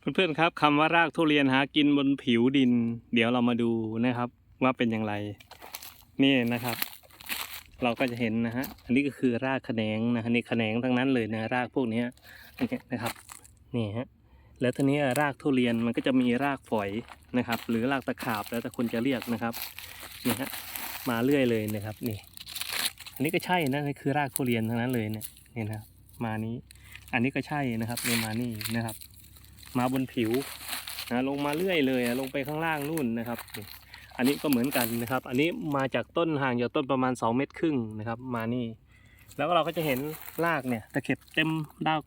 เพื่อนๆครับคำว่ารากทุเรียนหากินบนผิวดิน เดี๋ยวเรามาดูนะครับ ว่าเป็นอย่างไร นี่นะครับ เราก็จะเห็นนะฮะอันนี้ก็คือรากแขนงนะฮะนี่แขนงทั้งนั้นเลยนะรากพวกนี้นะครับนี่ฮะแล้วทีนี้รากทุเรียนมันก็จะมีรากฝอยนะครับ หรือรากตะขาบแล้วแต่คนจะเรียกนะครับนี่ฮะมาเรื่อยเลยนะครับนี่ อันนี้ก็ใช่นะนี่คือรากทุเรียนทั้งนั้นเลยเนี่ยนี่นะครับมานี้ อันนี้ก็ใช่นะครับนี่มานี่นะครับ มาบนผิวนะลงมาเรื่อยเลยลงไปข้างล่างนู่นนะครับ อันนี้ก็เหมือนกันนะครับ อันนี้มาจากต้นห่างจากต้นประมาณ 2 เมตรครึ่งนะครับ มานี่ แล้วเราก็จะเห็นรากเนี่ยตะเข็บเต็มรากข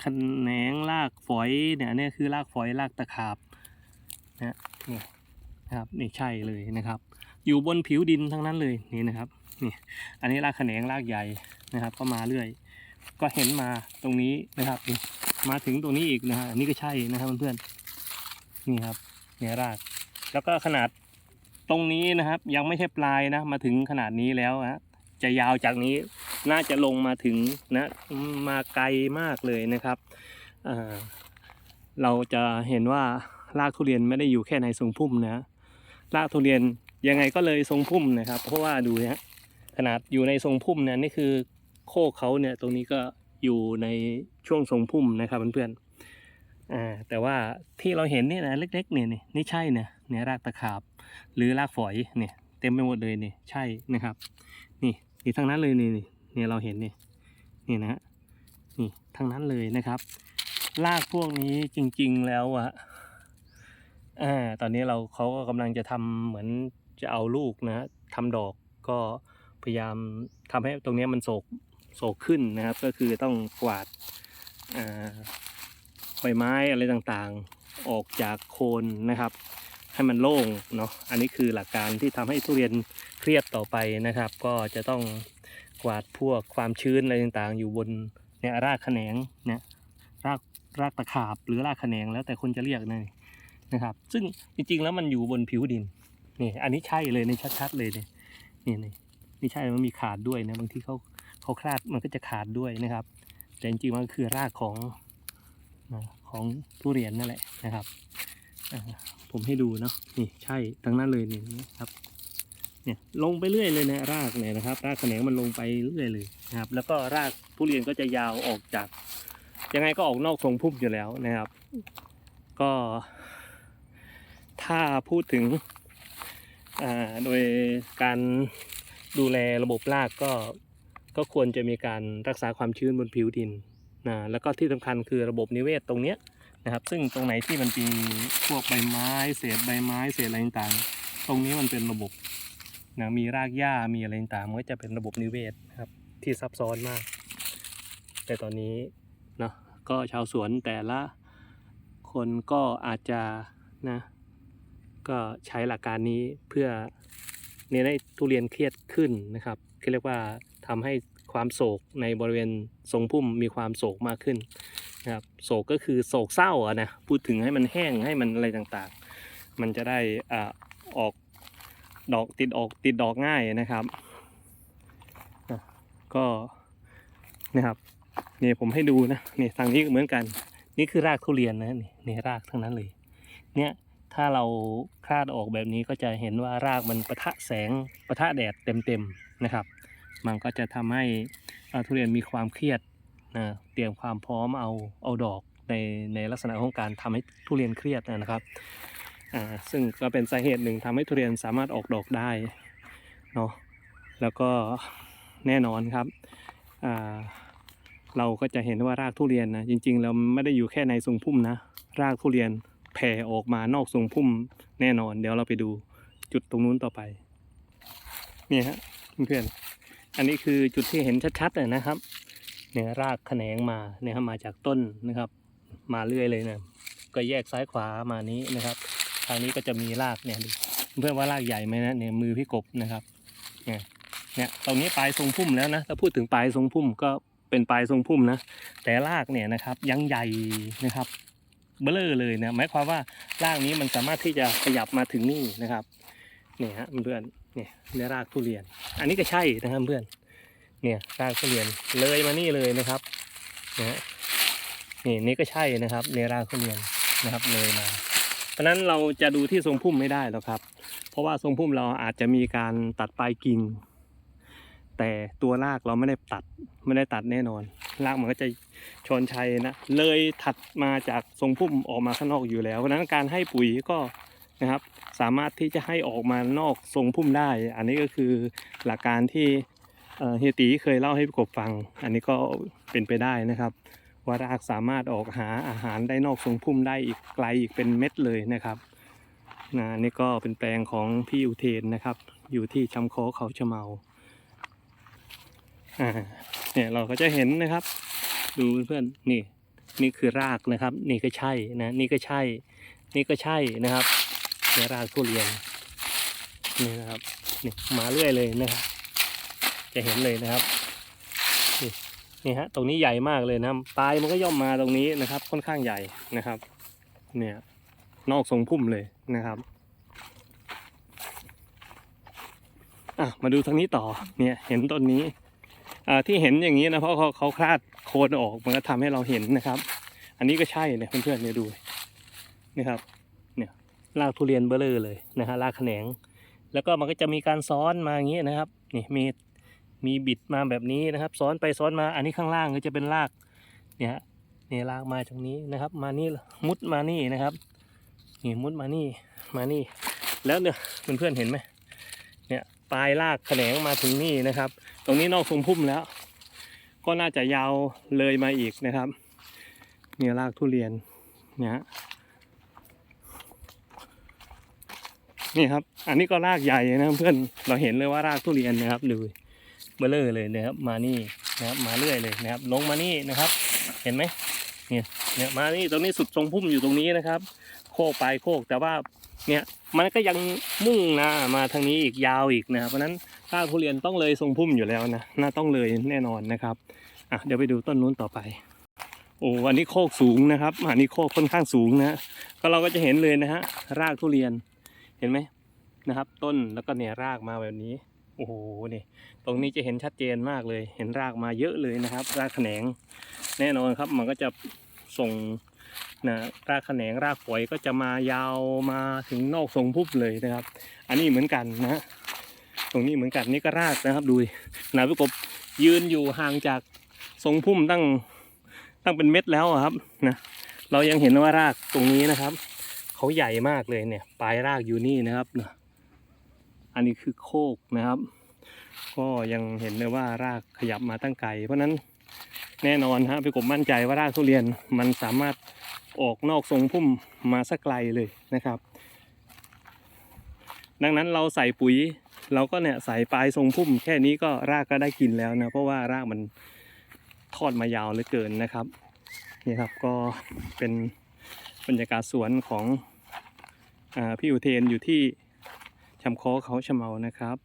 แขนงรากฝอยเนี่ยนนี้คือรากฝอยรากตะขาบนะนี่นะครับนี่ใช่เลยนะครับ อยู่บนผิวดินทั้งนั้นเลยนี่นะครับนี่อันนี้รากแขนงรากใหญ่นะครับ ก็มาเรื่อย ก็เห็นมาตรงนี้นะครับนี่ มาถึงตรงนี้อีกนะฮะอันนี้ก็ใช่นะครับเพื่อนๆนี่ครับเนี่ยราก แล้วก็ขนาดตรงนี้นะครับ ยังไม่ใช่ปลายนะมาถึงขนาดนี้แล้วฮะจะยาวจากนี้น่าจะลงมาถึงนะมาไกลมากเลยนะครับเราจะเห็นว่ารากทุเรียนไม่ได้อยู่แค่ในทรงพุ่มนะรากทุเรียนยังไงก็เลยทรงพุ่มนะครับ เพราะว่าดูนะขนาดอยู่ในทรงพุ่มเนี่ยนี่คือโคกเขาเนี่ยตรงนี้ก็อยู่ใน ช่วงทรงพุ่มนะครับเพื่อนๆอ่าแต่ว่าที่เราเห็นเนี่ยนะเล็กๆเนี่ยนี่ใช่เนี่ยเนี่ยรากตะขาบ หรือรากฝอยเนี่ยเต็มไปหมดเลยเนี่ยใช่นะครับ นี่นี่ทั้งนั้นเลยนี่เนี่ยเราเห็นนี่นี่นะฮะนี่ทั้งนั้นเลยนะครับรากพวกนี้จริง ๆแล้วอะอ่าตอนนี้เราเขาก็กำลังจะทำเหมือนจะเอาลูกนะทำดอกก็พยายามทำให้ตรงนี้มันโศกโศกขึ้นนะครับ ก็คือต้องกวาด ใบไม้อะไรต่างๆ ออกจากโคนนะครับ ให้มันโล่งเนาะอันนี้คือหลักการที่ทำให้ทุเรียนเครียดต่อไปนะครับ ก็จะต้องกวาดพวกความชื้นอะไรต่างๆ อยู่บนเนี่ยรากแขนงเนี่ยรากรากตะขาบหรือรากแขนงแล้วแต่คนจะเรียกนะนะครับ ซึ่งจริงๆแล้วมันอยู่บนผิวดินนี่อันนี้ใช่เลยในชัดๆเลยเนี่ยนี่นี่นี่ใช่มันมีขาดด้วยนะบางที่เขาเขาคลาดมันก็จะขาดด้วยนะครับ แต่จริงๆมันคือรากของของทุเรียนนั่นแหละนะครับ ผมให้ดูเนาะนี่ใช่ทั้งนั้นเลยนี่นะครับเนี่ยลงไปเรื่อยเลยนะรากเนี่ยนะครับ รากแขนงมันลงไปเรื่อยเลยนะครับ แล้วก็รากทุเรียนก็จะยาวออกจาก ยังไงก็ออกนอกทรงพุ่มอยู่แล้วนะครับ ก็ ถ้าพูดถึงโดยการดูแลระบบรากก็ ก็ควรจะมีการรักษาความชื้นบนผิวดินนะแล้วก็ที่สำคัญคือระบบนิเวศตรงเนี้ยนะครับ ซึ่งตรงไหนที่มันมีพวกใบไม้ เศษใบไม้เศษอะไรต่างๆตรงนี้มันเป็นระบบนะมีรากหญ้ามีอะไรต่างๆมันก็จะเป็นระบบนิเวศนะครับที่ซับซ้อนมาก แต่ตอนนี้เนาะก็ชาวสวนแต่ละคนก็อาจจะนะก็ใช้หลักการนี้เพื่อเนี่ยให้ทุเรียนเครียดขึ้นนะครับเรียกว่า ทำให้ความโศกในบริเวณทรงพุ่มมีความโศกมากขึ้นนะครับโศกก็คือโศกเศร้าอะนะพูดถึงให้มันแห้งให้มันอะไรต่างๆ มันจะได้อ่าออกดอกติดออกติดดอกง่ายนะครับก็นะครับนี่ผมให้ดูนะนี่ทางนี้ก็เหมือนกัน นี่คือรากทุเรียนนะนี่นี่รากทั้งนั้นเลย เนี่ยถ้าเราคลาดออกแบบนี้ก็จะเห็นว่ารากมันปะทะแสงปะทะแดดเต็มๆนะครับ มันก็จะทำให้ทุเรียนมีความเครียดนะเตรียมความพร้อมเอาเอาดอกในในลักษณะของการทำให้ทุเรียนเครียดนะครับอ่าซึ่งก็เป็นสาเหตุหนึ่งทำให้ทุเรียนสามารถออกดอกได้เนาะแล้วก็แน่นอนครับอ่าเราก็จะเห็นว่ารากทุเรียนนะจริงๆแล้วไม่ได้อยู่แค่ในทรงพุ่มนะรากทุเรียนแผ่ออกมานอกทรงพุ่มแน่นอน เดี๋ยวเราไปดูจุดตรงนู้นต่อไปนี่ฮะเพื่อนๆ อันนี้คือจุดที่เห็นชัดๆเลยนะครับ เนี่ยรากแขนงมาเนี่ยมาจากต้นนะครับ มาเรื่อยเลยเนะก็แยกซ้ายขวามานี้นะครับ ทางนี้ก็จะมีรากเนี่ยเพื่อนว่ารากใหญ่ไหมนะเนี่ยมือพี่กบนะครับเนี่ยเนี่ยตรงนี้ปลายทรงพุ่มแล้วนะถ้าพูดถึงปลายทรงพุ่มก็เป็นปลายทรงพุ่มนะแต่รากเนี่ยนะครับยังใหญ่นะครับเบลอเลยนะหมายความว่ารากนี้มันสามารถที่จะขยับมาถึงนี่นะครับเนี่ยฮะเพื่อน เนี่ยเนรากทุเรียน อันนี้ก็ใช่นะครับเพื่อน เนี่ยรากทุเรียนเลยมานี่เลยนะครับนะฮะนี่นี่ก็ใช่นะครับในรากทุเรียนนะครับเลยมา เพราะนั้นเราจะดูที่ทรงพุ่มไม่ได้หรอกครับ เพราะว่าทรงพุ่มเราอาจจะมีการตัดปลายกิ่งแต่ตัวรากเราไม่ได้ตัดไม่ได้ตัดแน่นอน รากมันก็จะชนชัยนะเลยถัดมาจากทรงพุ่มออกมาข้างนอกอยู่แล้วเพราะนั้นการให้ปุ๋ยก็นะครับ สามารถที่จะให้ออกมานอกทรงพุ่มได้ อันนี้ก็คือหลักการที่เฮียตีเคยเล่าให้พี่กบฟัง อันนี้ก็เป็นไปได้นะครับว่ารากสามารถออกหาอาหารได้นอกทรงพุ่มได้อีกไกลอีกเป็นเม็ดเลยนะครับนะนี่ก็เป็นแปลงของพี่อุเทนนะครับ อยู่ที่ชำโคเขาชะเมาอ่าเนี่ยเราก็จะเห็นนะครับ ดูเพื่อนนี่นี่คือรากนะครับ นี่ก็ใช่นะ นี่ก็ใช่ นี่ก็ใช่นะครับ เนี่ยรากทุเรียนนี่นะครับนี่มาเรื่อยเลยนะครับ จะเห็นเลยนะครับนี่นี่ฮะตรงนี้ใหญ่มากเลยนะปลายมันก็ย่อมมาตรงนี้นะครับ ค่อนข้างใหญ่นะครับ เนี่ยนอกทรงพุ่มเลยนะครับอะมาดูทางนี้ต่อเนี่ยเห็นต้นนี้อ่าที่เห็นอย่างนี้นะเพราะเขาเขาคลาดโคนออกมันก็ทำให้เราเห็นนะครับ อันนี้ก็ใช่เลยเพื่อนๆเนี่ยดูนี่ครับ รากทุเรียนเบลอเลยนะฮะรากแขนง แล้วก็มันก็จะมีการซ้อนมาอย่างนี้นะครับนี่มีมีบิดมาแบบนี้นะครับ ซ้อนไปซ้อนมาอันนี้ข้างล่างก็จะเป็นรากเนี่ยเนี่ยรากมาตรงนี้นะครับ มานี่มุดมานี่นะครับนี่มุดมานี่มานี่ แล้วเนี่ยเพื่อนๆเห็นไหมเนี่ยปลายรากแขนงมาถึงนี่นะครับ ตรงนี้นอกทรงพุ่มแล้ว ก็น่าจะยาวเลยมาอีกนะครับเนี่ยรากทุเรียนเนี่ยฮะ นี่ครับ อันนี้ก็รากใหญ่นะเพื่อนเราเห็นเลยว่ารากทุเรียนนะครับดูเบลอเลยนะครับ มานี่นะครับ มาเรื่อยเลยนะครับ ลงมานี่นะครับ เห็นไหมเนี่ยเนี่ยมานี่ตรงนี้สุดทรงพุ่มอยู่ตรงนี้นะครับ โคกไปโคกแต่ว่าเนี่ยมันก็ยังมุ่งน้ามาทางนี้อีกยาวอีกนะครับเพราะนั้นถ้าทุเรียนต้องเลยทรงพุ่มอยู่แล้วนะน่าต้องเลยแน่นอนนะครับอะเดี๋ยวไปดูต้นนู้นต่อไปโอ้อันนี้โคกสูงนะครับอันนี้โคกค่อนข้างสูงนะก็เราก็จะเห็นเลยนะฮะรากทุเรียน เห็นไหมนะครับ ต้นแล้วก็เนี่ยรากมาแบบนี้ โอ้โหนี่ตรงนี้จะเห็นชัดเจนมากเลย เห็นรากมาเยอะเลยนะครับ รากแขนง แน่นอนครับ มันก็จะส่งนะรากแขนงรากฝอยก็จะมายาวมาถึงนอกทรงพุ่มเลยนะครับ อันนี้เหมือนกันนะ ตรงนี้เหมือนกันนี่ก็รากนะครับดูนะพี่กบยืนอยู่ห่างจากทรงพุ่มตั้งตั้งเป็นเม็ดแล้วครับนะเรายังเห็นว่ารากตรงนี้นะครับ เขาใหญ่มากเลยเนี่ย ปลายรากอยู่นี่นะครับนะอันนี้คือโคกนะครับ ก็ยังเห็นเลยว่ารากขยับมาตั้งไกล เพราะฉะนั้นแน่นอนฮะพี่กบมั่นใจว่ารากทุเรียนมันสามารถออกนอกทรงพุ่มมาสักไกลเลยนะครับ ดังนั้นเราใส่ปุ๋ยเราก็เนี่ยใส่ปลายทรงพุ่ม แค่นี้ก็รากก็ได้กินแล้วนะเพราะว่ารากมันทอดมายาวเหลือเกินนะครับนี่ครับก็เป็น บรรยากาศสวนของอพี่อุเทนอยู่ที่ชำคอเขาชะเมานะครับ